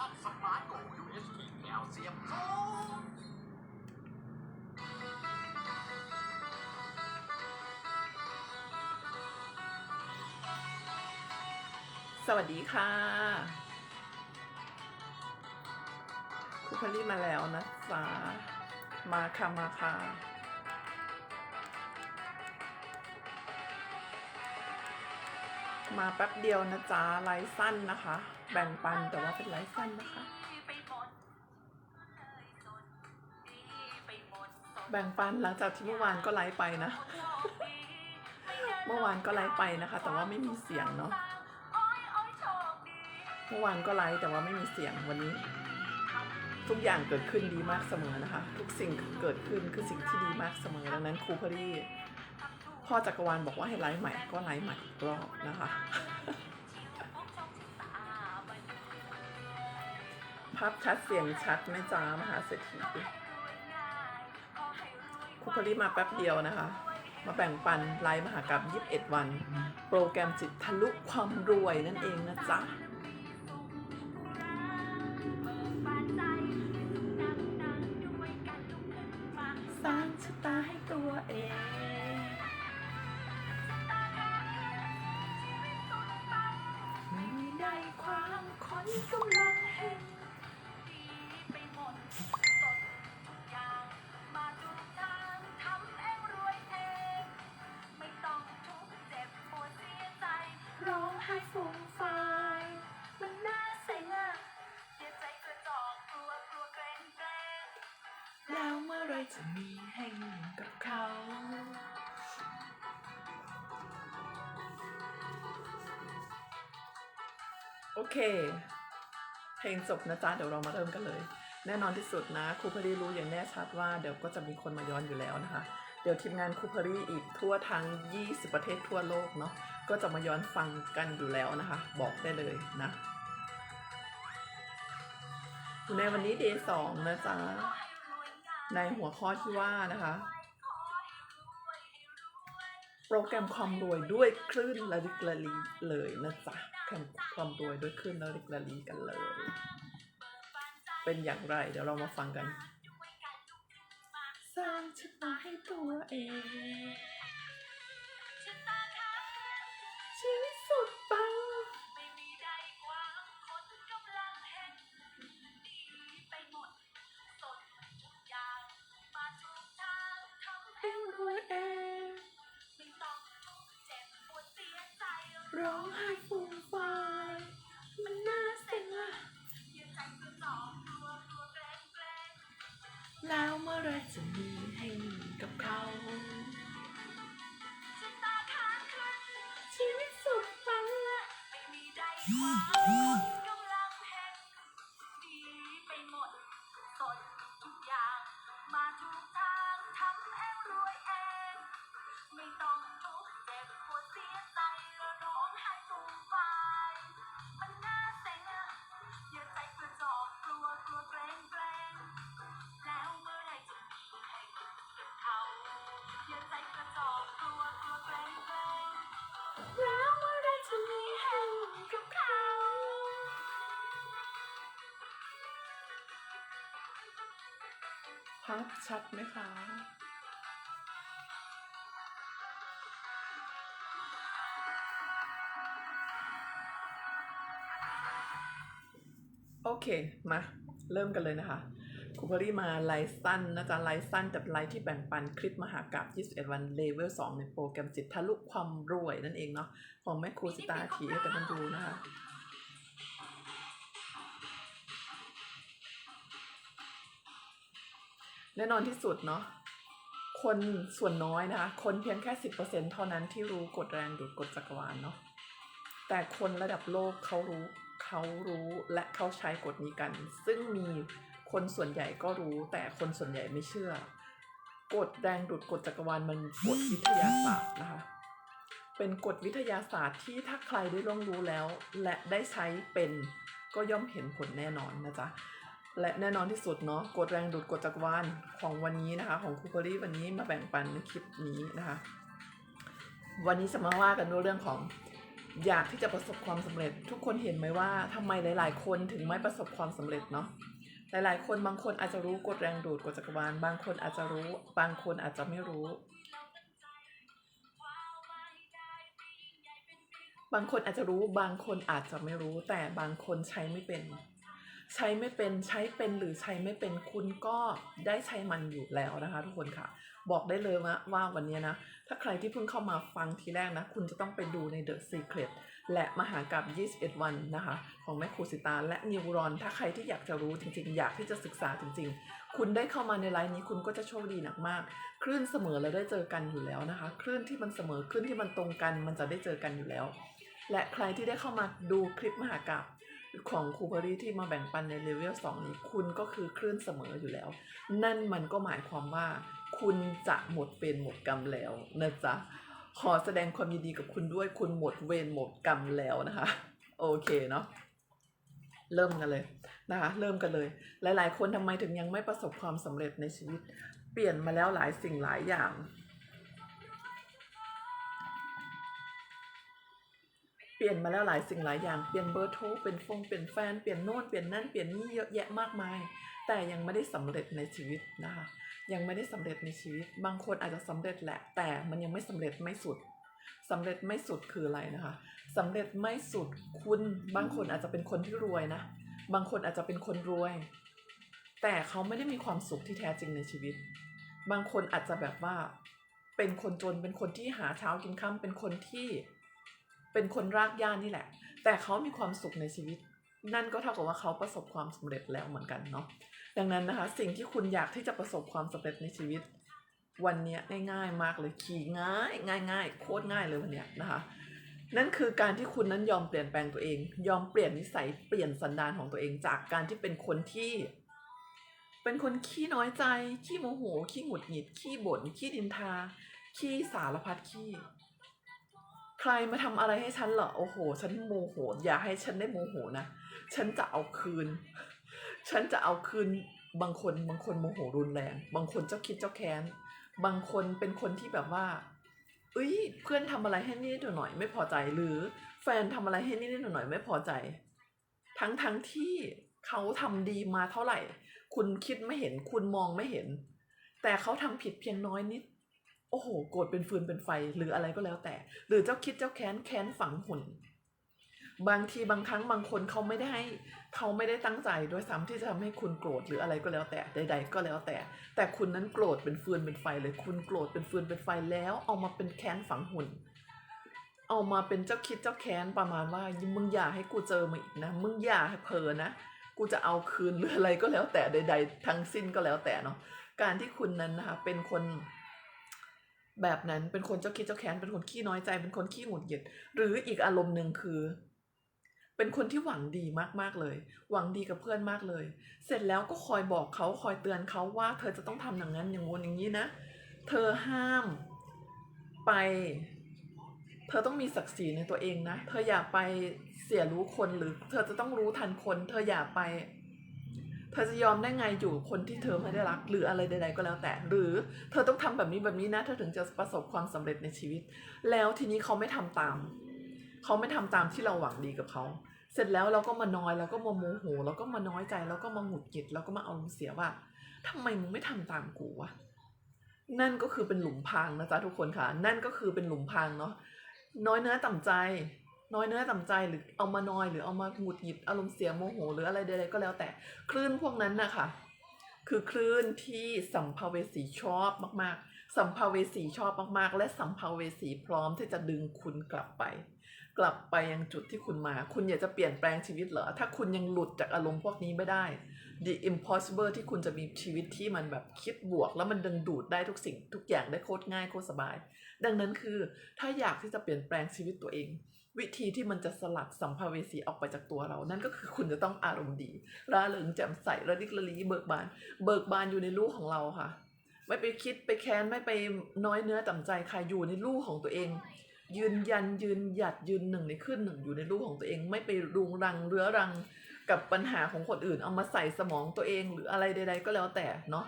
ชั่นสมาร์ทโก UHT แนวเสียบโซ่สวัสดีค่ะครูพลี่มาแล้วนะจ๊ะมาค่ะ มาค่ะมาแป๊บเดียวนะจ๊ะไลฟ์สั้นนะคะ แบ่งปันแต่ว่าเป็นไลฟ์สั้นนะคะ แบ่งปันหลังจากที่เมื่อวานก็ไลฟ์ไปนะ เมื่อวานก็ไลฟ์ไปนะคะ แต่ว่าไม่มีเสียงเนาะเมื่อวานก็ไลฟ์แต่ว่าไม่มีเสียงวันนี้ ทุกอย่างเกิดขึ้นดีมากเสมอนะคะ ทุกสิ่งเกิดขึ้นคือสิ่งที่ดีมากเสมอดังนั้นครูพอดีพ่อจักรวาลบอกว่าให้ไลฟ์ใหม่ก็ไลฟ์ใหม่อีกรอบนะคะ ภาพชัดเสียงชัดไหม่จ้ามหาเศรษฐีคุกคลีมาแป๊บเดียวนะคะ มาแบ่งปันไลฟ์มหากรรม 21 วัน โปรแกรมจิตทะลุความรวยนั่นเองนะจ๊ะ ร้องไห้ฟูมฟายมันน่าเซ็งอะแล้วเมื่อไรจะมีให้เงินกับเขาโอเค เพลงจบนะจ๊ะ เดี๋ยวเรามาเริ่มกันเลย แน่นอนที่สุดนะครูพอดีรู้อย่างแน่ชัดว่าเดี๋ยวก็จะมีคนมาย้อนอยู่แล้วนะคะ เดี๋ยวทีมงานครูพอดีอีกทั่วทั้ง 20 ประเทศทั่วโลกเนาะ ก็จะมาย้อนฟังกันอยู่แล้วนะคะ บอกได้เลยนะอยู่ในวันนี้เดย์สองนะจ๊ะ ในหัวข้อที่ว่านะคะ โปรแกรมความรวยด้วยคลื่นละลิกละลีเลยนะจ๊ะแข่งความรวยด้วยคลื่นละลิกละลีกันเลย เป็นอย่างไร เดี๋ยวเรามาฟังกันสร้างชะตาให้ตัวเอง องไห้ฟูมฟายมันน่าเซ็งอะแล้วเมื่อไรจะมีให้กับเขาชีวิตสุดฟังละมาาพชัดไหมคะโอเค มา เริ่มกันเลยนะคะครูพอรี่มาไลฟ์สั้นนะจ๊ะไลฟ์สั้นแต่เป็นไลฟ์ที่แบ่งปันคลิปมหากราบ21 วันเลเวล2ในโปรแกรมจิตทะลุความรวยนั่นเองเนาะของแม่ครูสิตาถีให้กันดูนะคะ แน่นอนที่สุดเนาะคนส่วนน้อยนะคะ คนเพียงแค่สิบเปอร์เซ็นเท่านั้นที่รู้กฎแรงดูดกฎจักรวาลเนาะแต่คนระดับโลกเขารู้เขารู้และเขาใช้กฎนี้กัน ซึ่งมีคนส่วนใหญ่ก็รู้ แต่คนส่วนใหญ่ไม่เชื่อกฎแรงดูดกฎจักรวาลมันกฎวิทยาศาสตร์นะคะ เป็นกฎวิทยาศาสตร์ที่ถ้าใครได้ร่วงรู้แล้ว และได้ใช้เป็นก็ย่อมเห็นผลแน่นอนนะจ๊ะ และแน่นอนที่สุดเนาะกฎแรงดูดกฎจักรวาลของวันนี้นะคะ ของคูเพอรี่วันนี้มาแบ่งปันในคลิปนี้นะคะ วันนี้จะมาว่ากันด้วยเรื่องของ อยากที่จะประสบความสำเร็จ ทุกคนเห็นไหมว่าทำไมหลาย ๆ คนถึงไม่ประสบความสำเร็จเนาะหลาย ๆ คนบางคนอาจจะรู้กฎแรงดูดกฎจักรวาลบางคนอาจจะรู้ บางคนอาจจะไม่รู้ บางคนอาจจะรู้บางคนอาจจะไม่รู้ แต่บางคนใช้ไม่เป็น ใช้ไม่เป็นใช้เป็นหรือใช้ไม่เป็นคุณก็ได้ใช้มันอยู่แล้วนะคะทุกคนค่ะ บอกได้เลยว่าว่าวันนี้นะ ถ้าใครที่เพิ่งเข้ามาฟังทีแรกนะ คุณจะต้องไปดูใน The Secret และมหากราบ21 วันนะคะ ของแม่ครูสิตาและนิวรอน ถ้าใครที่อยากจะรู้จริงๆ อยากที่จะศึกษาจริง ๆ คุณได้เข้ามาในไลน์นี้คุณก็จะโชคดีหนักมาก คลื่นเสมอเราได้เจอกันอยู่แล้วนะคะ คลื่นที่มันเสมอคลื่นที่มันตรงกัน มันจะได้เจอกันอยู่แล้ว และใครที่ได้เข้ามาดูคลิปมหากราบ ของครูเบอรี่ที่มาแบ่งปันในเลเวล2นี้ คุณก็คือคลื่นเสมออยู่แล้ว นั่นมันก็หมายความว่า คุณจะหมดเวรหมดกรรมแล้วนะจ๊ะ ขอแสดงความยินดีกับคุณด้วยคุณหมดเวรหมดกรรมแล้วนะคะ โอเคเนาะเริ่มกันเลยนะคะ เริ่มกันเลย หลาย ๆ คนทำไมถึงยังไม่ประสบความสำเร็จในชีวิต เปลี่ยนมาแล้วหลายสิ่งหลายอย่าง เปลี่ยนมาแล้วหลายสิ่งหลายอย่าง เปลี่ยนเบอร์โทร เป็นฟง เปลี่ยนแฟน เปลี่ยนโน่น เปลี่ยนนั่น เปลี่ยนนี่เยอะแยะมากมาย แต่ยังไม่ได้สำเร็จในชีวิตนะคะ ยังไม่ได้สำเร็จในชีวิต บางคนอาจจะสำเร็จแหละ แต่มันยังไม่สำเร็จไม่สุดสำเร็จไม่สุดคืออะไรนะคะสำเร็จไม่สุด คุณ บางคนอาจจะเป็นคนที่รวยนะ บางคนอาจจะเป็นคนรวย แต่เขาไม่ได้มีความสุขที่แท้จริงในชีวิต บางคนอาจจะแบบว่า เป็นคนจน เป็นคนที่หาเช้ากินค่ำเป็นคนที่ เป็นคนรากหญ้านี่แหละ แต่เขามีความสุขในชีวิต นั่นก็เท่ากับว่าเขาประสบความสำเร็จแล้วเหมือนกันเนาะดังนั้นนะคะ สิ่งที่คุณอยากที่จะประสบความสำเร็จในชีวิต วันนี้ง่ายๆมากเลยขี่ง่ายง่ายง่ายโคตรง่ายเลยวันนี้นะคะ นั่นคือการที่คุณนั้นยอมเปลี่ยนแปลงตัวเอง ยอมเปลี่ยนนิสัยเปลี่ยนสันดานของตัวเองจากการที่เป็นคนที่เป็นคนขี้น้อยใจ ขี้โมโห ขี้หงุดหงิด ขี้บ่น ขี้ดินทา ขี้สารพัดขี้ ใครมาทำอะไรให้ฉันเหรอโอ้โห ฉันโมโห อย่าให้ฉันได้โมโหนะ ฉันจะเอาคืน ฉันจะเอาคืน บางคนบางคนโมโหรุนแรง บางคนเจ้าคิดเจ้าแค้น บางคนเป็นคนที่แบบว่าเอ้ย เพื่อนทำอะไรให้นิดหน่อยไม่พอใจ หรือแฟนทำอะไรให้นิดหน่อยไม่พอใจ ทั้งทั้งที่เขาทำดีมาเท่าไหร่ คุณคิดไม่เห็น คุณมองไม่เห็น แต่เขาทำผิดเพียงน้อยนิด โอ้โหโกรธเป็นฟืนเป็นไฟหรืออะไรก็แล้วแต่ หรือเจ้าคิดเจ้าแค้นแค้นฝังหุ่น บางทีบางครั้งบางคนเขาไม่ได้ให้เขาไม่ได้ตั้งใจด้วยซ้ำที่จะทำให้คุณโกรธหรืออะไรก็แล้วแต่ใด ๆ ก็แล้วแต่ แต่คุณนั้นโกรธเป็นฟืนเป็นไฟเลยคุณโกรธเป็นฟืนเป็นไฟแล้ว เอามาเป็นแค้นฝังหุ่น เอามาเป็นเจ้าคิดเจ้าแค้นประมาณว่ามึงอย่าให้กูเจอมาอีกนะมึงอย่าให้เพลอนะกูจะเอาคืนหรืออะไรก็แล้วแต่ใด ๆ ทั้งสิ้นก็แล้วแต่เนาะการที่คุณนั้นนะคะเป็นคน แบบนั้นเป็นคนเจ้าคิดเจ้าแค้นเป็นคนขี้น้อยใจเป็นคนขี้หงุดหงิด หรืออีกอารมณ์หนึ่งคือ เป็นคนที่หวังดีมากๆเลย หวังดีกับเพื่อนมากเลย เสร็จแล้วก็คอยบอกเขาคอยเตือนเขาว่า เธอจะต้องทำอย่างนั้นอย่างงู้นอย่างนี้นะ เธอห้ามไป เธอต้องมีศักดิ์ศรีในตัวเองนะ เธออย่าไปเสียรู้คนหรือ เธอจะต้องรู้ทันคน เธออย่าไป เธอจะยอมได้ไงอยู่คนที่เธอไม่ได้รัก หรืออะไรใด ๆ ก็แล้วแต่ หรือเธอต้องทำแบบนี้แบบนี้นะเธอถึงจะประสบความสำเร็จในชีวิต แล้วทีนี้เขาไม่ทำตาม เขาไม่ทำตามที่เราหวังดีกับเขาเสร็จแล้วเราก็มาน้อยเราก็มาโมโหเราก็มาน้อยใจเราก็มาหงุดหงิดเราก็มาเอาเสียว่าทำไมมึงไม่ทำตามกูวะนั่นก็คือเป็นหลุมพรางนะจ๊ะทุกคนค่ะ นั่นก็คือเป็นหลุมพรางเนาะน้อยเนื้อต่ำใจ น้อยเนื้อต่ำใจหรือเอามานอยหรือเอามาหงุดหงิดอารมณ์เสียโมโห หรืออะไรใดๆก็แล้วแต่คลื่นพวกนั้นนะคะคือคลื่นที่สัมภเวสีชอบมากๆ สัมภเวสีชอบมากๆ และสัมภเวสีพร้อมที่จะดึงคุณกลับไป กลับไปยังจุดที่คุณมา คุณอยากจะเปลี่ยนแปลงชีวิตเหรอ ถ้าคุณยังหลุดจากอารมณ์พวกนี้ไม่ได้ the impossible ที่คุณจะมีชีวิตที่มันแบบคิดบวก แล้วมันดึงดูดได้ทุกสิ่ง ทุกอย่างได้โคตรง่ายโคตรสบาย ดังนั้นคือถ้าอยากที่จะเปลี่ยนแปลงชีวิตตัวเอง วิธีที่มันจะสลัดสัมภเวสีออกไปจากตัวเรา นั่นก็คือคุณจะต้องอารมณ์ดีร่าเริงแจ่มใสระดิกระลีเบิกบาน เบิกบานอยู่ในรูของเราค่ะ ไม่ไปคิดไปแค้นไม่ไปน้อยเนื้อต่ำใจใครอยู่ในรูของตัวเอง ยืนยันยืนหยัดยืนหนึ่งในขึ้นหนึ่งอยู่ในรูของตัวเอง ไม่ไปรุงรังเรื้อรังกับปัญหาของคนอื่น เอามาใส่สมองตัวเองหรืออะไรใด ๆ ก็แล้วแต่เนาะ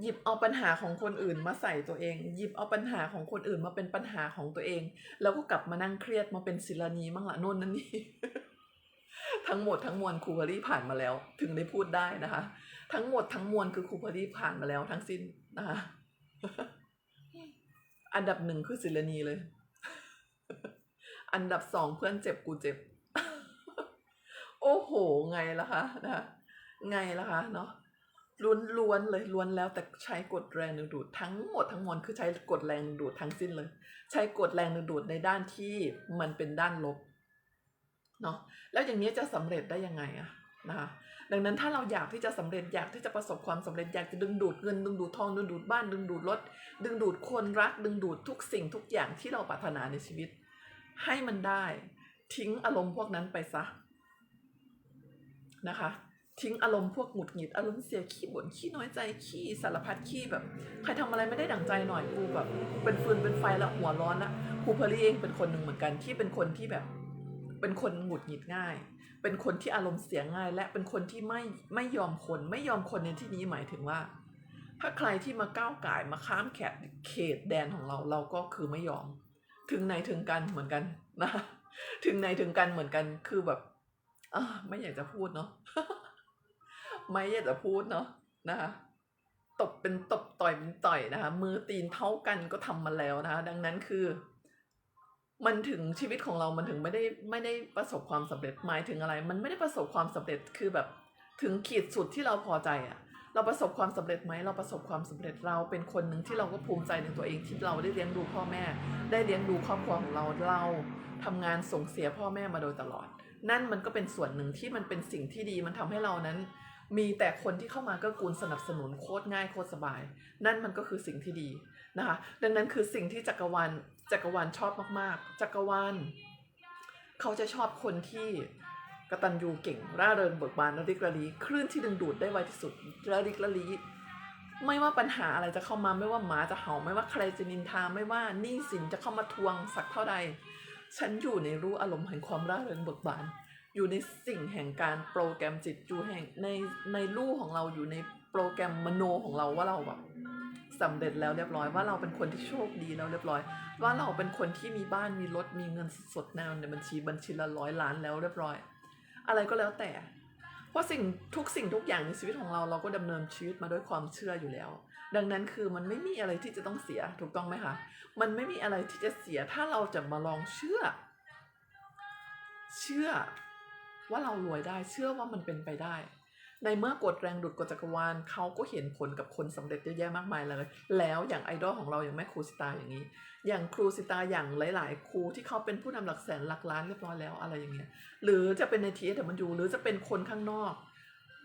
หยิบเอาปัญหาของคนอื่นมาใส่ตัวเอง หยิบเอาปัญหาของคนอื่นมาเป็นปัญหาของตัวเอง แล้วก็กลับมานั่งเครียดมาเป็นศิลานีมั่งละโน่นนั่นนี่ทั้งหมดทั้งมวลครูพอลี่ผ่านมาแล้ว ถึงได้พูดได้นะคะ ทั้งหมดทั้งมวลคือครูพอลี่ผ่านมาแล้วทั้งสิ้นนะคะอันดับหนึ่งคือศิลานีเลย อันดับสองเพื่อนเจ็บกูเจ็บ โอ้โห ไงล่ะคะนะไงล่ะคะเนาะ ล้วนล้วนๆเลยล้วนแล้วแต่ใช้กฎแรงดึงดูดทั้งหมดทั้งมวลคือใช้กฎแรงดึงดูดทั้งสิ้นเลย ใช้กฎแรงดึงดูดในด้านที่มันเป็นด้านลบเนาะแล้วอย่างนี้จะสำเร็จได้ยังไงอะนะคะดังนั้นถ้าเราอยากที่จะสำเร็จอยากที่จะประสบความสำเร็จอยากจะดึงดูดเงินดึงดูดทองดึงดูดบ้านดึงดูดรถดึงดูดคนรัก ดึงดูดทุกสิ่งทุกอย่างที่เราปรารถนาในชีวิต ให้มันได้ทิ้งอารมณ์พวกนั้นไปซะนะคะ ทิ้งอารมณ์พวกหงุดหงิดอารมณ์เสียขี้บ่นขี้น้อยใจขี้สารพัดขี้แบบ ใครทำอะไรไม่ได้ดั่งใจหน่อยกูแบบ เป็นฟืนเป็นไฟแล้วหัวร้อนละครูเพอรี่เองเป็นคนหนึ่งเหมือนกันที่เป็นคนที่แบบ เป็นคนหงุดหงิดง่าย เป็นคนที่อารมณ์เสียง่าย และเป็นคนที่ไม่ไม่ยอมคนไม่ยอมคนในที่นี้หมายถึงว่า ถ้าใครที่มาก้าวไก่มาข้ามแขตเขตแดนของเราเราก็คือไม่ยอม ถึงไหนถึงกันเหมือนกันนะถึงไหนถึงกันเหมือนกันคือแบบอไม่อยากจะพูดเนาะ ไม่อยากจะพูดเนาะนะคะตบเป็นตบต่อยเป็นต่อยนะคะ มือตีนเท่ากันก็ทำมาแล้วนะคะ ดังนั้นคือ มันถึงชีวิตของเรามันถึงไม่ได้ไม่ได้ประสบความสำเร็จหมายถึงอะไร มันไม่ได้ประสบความสำเร็จคือแบบถึงขีดสุดที่เราพอใจอะเราประสบความสำเร็จไหมเราประสบความสำเร็จเราเป็นคนหนึ่งที่เราก็ภูมิใจในตัวเองที่เราได้เลี้ยงดูพ่อแม่ ได้เลี้ยงดูครอบครัวของเราเราทำงานส่งเสียพ่อแม่มาโดยตลอด นั่นมันก็เป็นส่วนหนึ่งที่มันเป็นสิ่งที่ดีมันทำให้เรานั้น มีแต่คนที่เข้ามาก็กูลสนับสนุนโคตรง่ายโคตรสบาย นั่นมันก็คือสิ่งที่ดีนะคะ ดังนั้นคือสิ่งที่จักรวาลจักรวาลชอบมากๆ จักรวาลเขาจะชอบคนที่กตัญญูเก่ง ร่าเริงเบิกบานระลิกระลีคลื่นที่ดึงดูดได้ไวที่สุดระลิกระลีไม่ว่าปัญหาอะไรจะเข้ามาไม่ว่าหมาจะเห่าไม่ว่าใครจะนินทาไม่ว่าหนี้สินจะเข้ามาทวงสักเท่าใด ฉันอยู่ในรู้อารมณ์แห่งความร่าเริงเบิกบาน อยู่ในสิ่งแห่งการโปรแกรมจิตอยู่แห่งในในลู่ของเราอยู่ในโปรแกรมมโนของเราว่าเราแบบสำเร็จแล้วเรียบร้อยว่าเราเป็นคนที่โชคดีแล้วเรียบร้อย ว่าเราเป็นคนที่มีบ้านมีรถมีเงินสดในในบัญชีบัญชีละร้อยล้านแล้วเรียบร้อย อะไรก็แล้วแต่ เพราะสิ่งทุกสิ่งทุกอย่างในชีวิตของเราเราก็ดำเนินชีวิตมาด้วยความเชื่ออยู่แล้ว ดังนั้นคือมันไม่มีอะไรที่จะต้องเสียถูกต้องไหมคะมันไม่มีอะไรที่จะเสียถ้าเราจะมาลองเชื่อ เชื่อ ว่าเรารวยได้เชื่อว่ามันเป็นไปได้ ในเมื่อกดแรงดูดกดจักรวาลเขาก็เห็นผลกับคนสำเร็จเยอะแยะมากมายเลย แล้วอย่างไอดอลของเราอย่างแม่ครูสิตาอย่างนี้ อย่างครูสิตาอย่างหลาย ๆ ครูที่เขาเป็นผู้นำหลักแสนหลักล้านเรียบร้อยแล้วอะไรอย่างเงี้ยหรือจะเป็นในทีเอมันยูหรือจะเป็นคนข้างนอก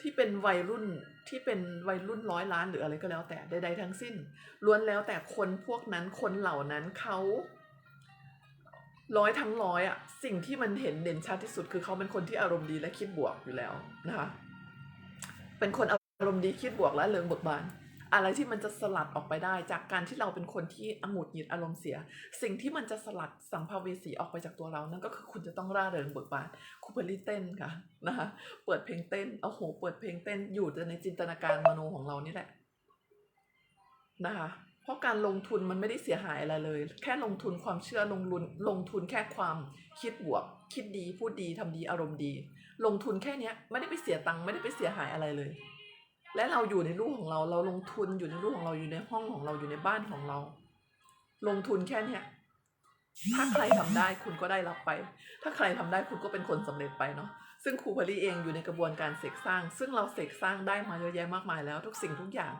ที่เป็นวัยรุ่นที่เป็นวัยรุ่นร้อยล้านหรืออะไรก็แล้วแต่ใดๆทั้งสิ้นล้วนแล้วแต่คนพวกนั้นคนเหล่านั้นเขา ร้อยทั้งร้อยอะสิ่งที่มันเห็นเด่นชัดที่สุด คือเขาเป็นคนที่อารมณ์ดีและคิดบวกอยู่แล้วนะคะเป็นคนอารมณ์ดีคิดบวกและเริงเบิกบาน อะไรที่มันจะสลัดออกไปได้ จากการที่เราเป็นคนที่อหงุดหงิดอารมณ์เสีย สิ่งที่มันจะสลัดสัมภเวสีออกไปจากตัวเรานั่นก็คือคุณจะต้องร่าเริงเบิกบานคูเปอรี่เต้นค่ะนะคะเปิดเพลงเต้นโอ้โหเปิดเพลงเต้นอยู่แต่ในจินตนาการมโนของเรานี่แหละนะคะ เพราะการลงทุนมันไม่ได้เสียหายอะไรเลย แค่ลงทุนความเชื่อลงทุนลงทุนแค่ความคิดบวก คิดดีพูดดีทำดีอารมณ์ดี ลงทุนแค่เนี้ยไม่ได้ไปเสียตังค์ไม่ได้ไปเสียหายอะไรเลย และเราอยู่ในรูของเราเราลงทุนอยู่ในรูของเราอยู่ในห้องของเราอยู่ในบ้านของเรา ลงทุนแค่เนี้ยถ้าใครทำได้คุณก็ได้รับไป ถ้าใครทำได้คุณก็เป็นคนสำเร็จไปเนาะ ซึ่งครูพลีเองอยู่ในกระบวนการเสกสร้าง ซึ่งเราเสกสร้างได้มาเยอะแยะมากมายแล้วทุกสิ่งทุกอย่าง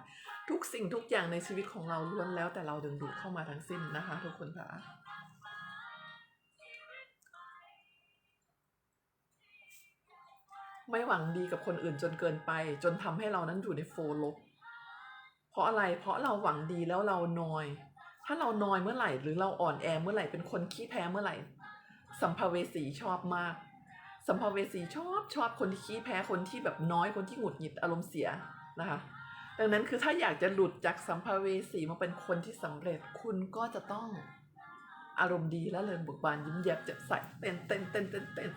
ทุกสิ่งทุกอย่างในชีวิตของเราล้วนแล้วแต่เราดึงดูดเข้ามาทั้งสิ้นนะคะ ทุกคนค่ะไม่หวังดีกับคนอื่นจนเกินไป จนทำให้เรานั้นอยู่ในโฟลบเพราะอะไรเพราะเราหวังดีแล้วเรานอย ถ้าเรานอยเมื่อไหร่ หรือเราอ่อนแอเมื่อไหร่เป็นคนขี้แพ้เมื่อไหร่ สัมภเวสีชอบมาก สัมภเวสีชอบชอบคนที่ขี้แพ้คนที่แบบน้อยคนที่หงุดหงิดอารมณ์เสียนะคะ ดังนั้นคือถ้าอยากจะหลุดจากสัมภเวสีมาเป็นคนที่สำเร็จคุณก็จะต้องอารมณ์ดีและเริงเบิกบานยิ้มแย้มแจ่มใสเต้นเต้นเต้นเต้นเต้น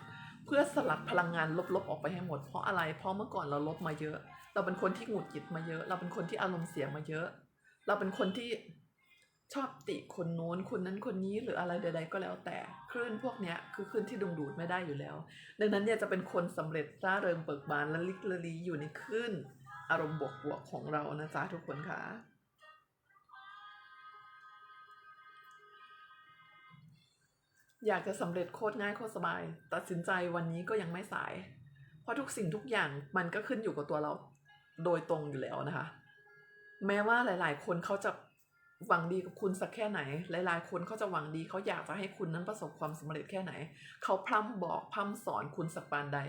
เพื่อสลัดพลังงานลบๆออกไปให้หมด เพราะอะไร เพราะเมื่อก่อนเราลบมาเยอะ เราเป็นคนที่หงุดหงิดมาเยอะ เราเป็นคนที่อารมณ์เสียมาเยอะ เราเป็นคนที่ชอบติคนโน้นคนนั้นคนนี้หรืออะไรใด ๆ ก็แล้วแต่คลื่นพวกเนี้ยคือคลื่นที่ดึงดูดไม่ได้อยู่แล้ว ดังนั้นเนี่ยจะเป็นคนสำเร็จร่าเริงเบิกบานและลิกละลีอยู่ในคลื่น อารมณ์บวกๆของเรานะจ๊ะทุกคนค่ะอยากจะสำเร็จโคตรง่ายโคตรสบาย ตัดสินใจวันนี้ก็ยังไม่สาย เพราะทุกสิ่งทุกอย่างมันก็ขึ้นอยู่กับตัวเราโดยตรงอยู่แล้วนะคะ แม้ว่าหลาย ๆ คนเขาจะ หวังดีกับคุณสักแค่ไหน หลายๆ คนเขาจะหวังดีเขาอยากจะให้คุณนั้นประสบความสำเร็จแค่ไหน เขาพร่ำบอกพร่ำสอนคุณสักปานใด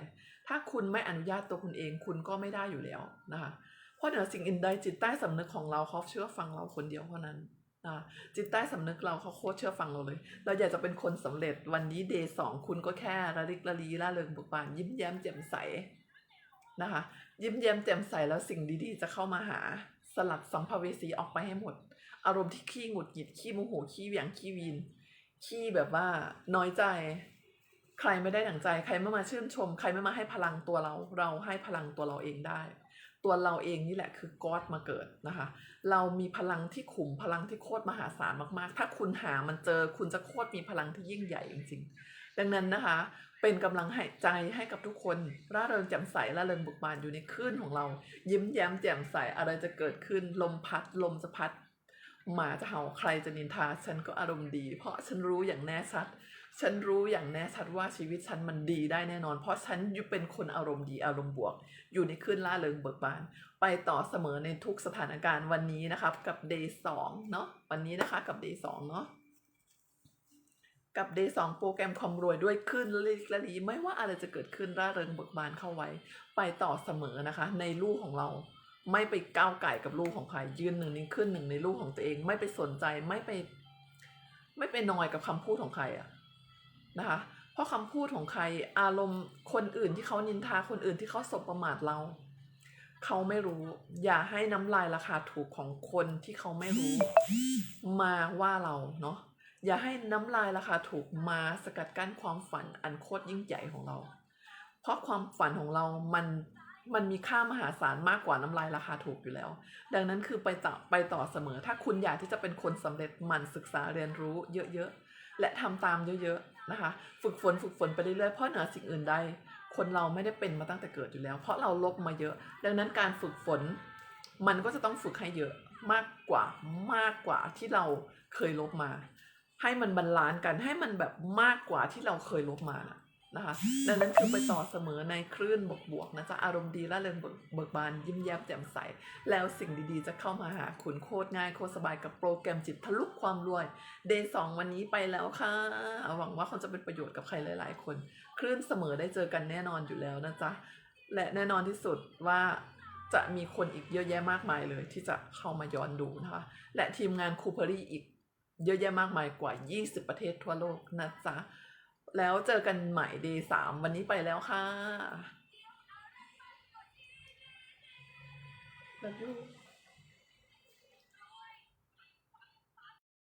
ถ้าคุณไม่อนุญาตตัวคุณเองคุณก็ไม่ได้อยู่แล้วนะคะเพราะเหนือสิ่งอื่นใดจิตใต้สำนึกของเราเขาเชื่อฟังเราคนเดียวเท่านั้นนะจิตใต้สำนึกเราเขาโคตรเชื่อฟังเราเลย เราอยากจะเป็นคนสำเร็จวันนี้เดย์สองคุณก็แค่ระลิกระลีล่าเริงบุกบานยิ้มแย้มแจ่มใสนะคะยิ้มแย้มแจ่มใสแล้วสิ่งดีๆ จะเข้ามาหาสลัดสัมภเวสีออกไปให้หมด อารมณ์ที่ขี้หงุดหงิดขี้โมโหขี้เหวี่ยงขี้วีนขี้แบบว่าน้อยใจ ใครไม่ได้ดั่งใจ ใครไม่มาชื่นชม ใครไม่มาให้พลังตัวเรา เราให้พลังตัวเราเองได้ ตัวเราเองนี่แหละคือก๊อดมาเกิดนะคะ เรามีพลังที่ขุมพลังที่โคตรมหาศาลมาก ๆ ถ้าคุณหามันเจอคุณจะโคตรมีพลังที่ยิ่งใหญ่จริง ๆ ดังนั้นนะคะ เป็นกำลังหายใจให้กับทุกคนร่าเริงแจ่มใสร่าเริงบุกบานอยู่ในคลื่นของเรา ยิ้มแย้มแจ่มใสอะไรจะเกิดขึ้น ลมพัดลมจะพัด หมาจะเห่าใครจะนินทาฉันก็อารมณ์ดี เพราะฉันรู้อย่างแน่ชัด ฉันรู้อย่างแน่ชัดว่าชีวิตฉันมันดีได้แน่นอน เพราะฉันอยู่เป็นคนอารมณ์ดีอารมณ์บวก อยู่ในคลื่นล่าเริงเบิกบาน ไปต่อเสมอในทุกสถานการณ์วันนี้นะครับ กับ day สองเนาะวันนี้นะคะกับ day สองเนาะกับ day สองโปรแกรมความรวยด้วยขึ้นลิกละลีไม่ว่าอะไรจะเกิดขึ้นร่าเริงเบิกบานเข้าไว้ ไปต่อเสมอนะคะ ในลูกของเรา ไม่ไปก้าวไก่กับลูกของใครยืนหนึ่งนิ้วขึ้นหนึ่งในลูกของตัวเอง ไม่ไปสนใจไม่ไป ไม่ไปนอยกับคำพูดของใครอะนะคะ เพราะคำพูดของใครอารมณ์คนอื่นที่เขานินทาคนอื่นที่เขาสบประมาทเราเขาไม่รู้อย่าให้น้ำลายราคาถูกของคนที่เขาไม่รู้ มาว่าเราเนาะอย่าให้น้ำลายราคาถูกมาสกัดกั้นความฝันอันโคตรยิ่งใหญ่ของเรา เพราะความฝันของเรามัน มันมีค่ามหาศาลมากกว่าน้ำลายราคาถูกอยู่แล้ว ดังนั้นคือไปต่อไปต่อเสมอ ถ้าคุณอยากที่จะเป็นคนสำเร็จมันศึกษาเรียนรู้เยอะๆ และทำตามเยอะๆนะคะ ฝึกฝนฝึกฝนไปเรื่อยๆ เพราะเหนือสิ่งอื่นใด คนเราไม่ได้เป็นมาตั้งแต่เกิดอยู่แล้ว เพราะเราลบมาเยอะ ดังนั้นการฝึกฝน มันก็จะต้องฝึกให้เยอะมากกว่ามากกว่าที่เราเคยลบมา ให้มันบรรลานซ์กันให้มันแบบมากกว่าที่เราเคยลบมานะ นะคะดังนั้นคือไปต่อเสมอในคลื่นบวกๆนะจ๊ะอารมณ์ดีและเริงเบิกบานยิ้มแย้มแจ่มใส แล้วสิ่งดีๆ จะเข้ามาหาคุณโคตรง่ายโคตรสบายกับโปรแกรมจิตทะลุความรวยเดย์สองวันนี้ไปแล้วค่ะหวังว่าเขาจะเป็นประโยชน์กับใครหลาย ๆ คน คลื่นเสมอได้เจอกันแน่นอนอยู่แล้วนะจ๊ะและแน่นอนที่สุดว่าจะมีคนอีกเยอะแยะมากมายเลย ที่จะเข้ามาย้อนดูนะคะและทีมงานคูเปอรี่อีกเยอะแยะมากมายกว่า 20 ประเทศทั่วโลกนะจ๊ะ แล้วเจอกันใหม่เดย์สามวันนี้ไปแล้วค่ะแบบนี้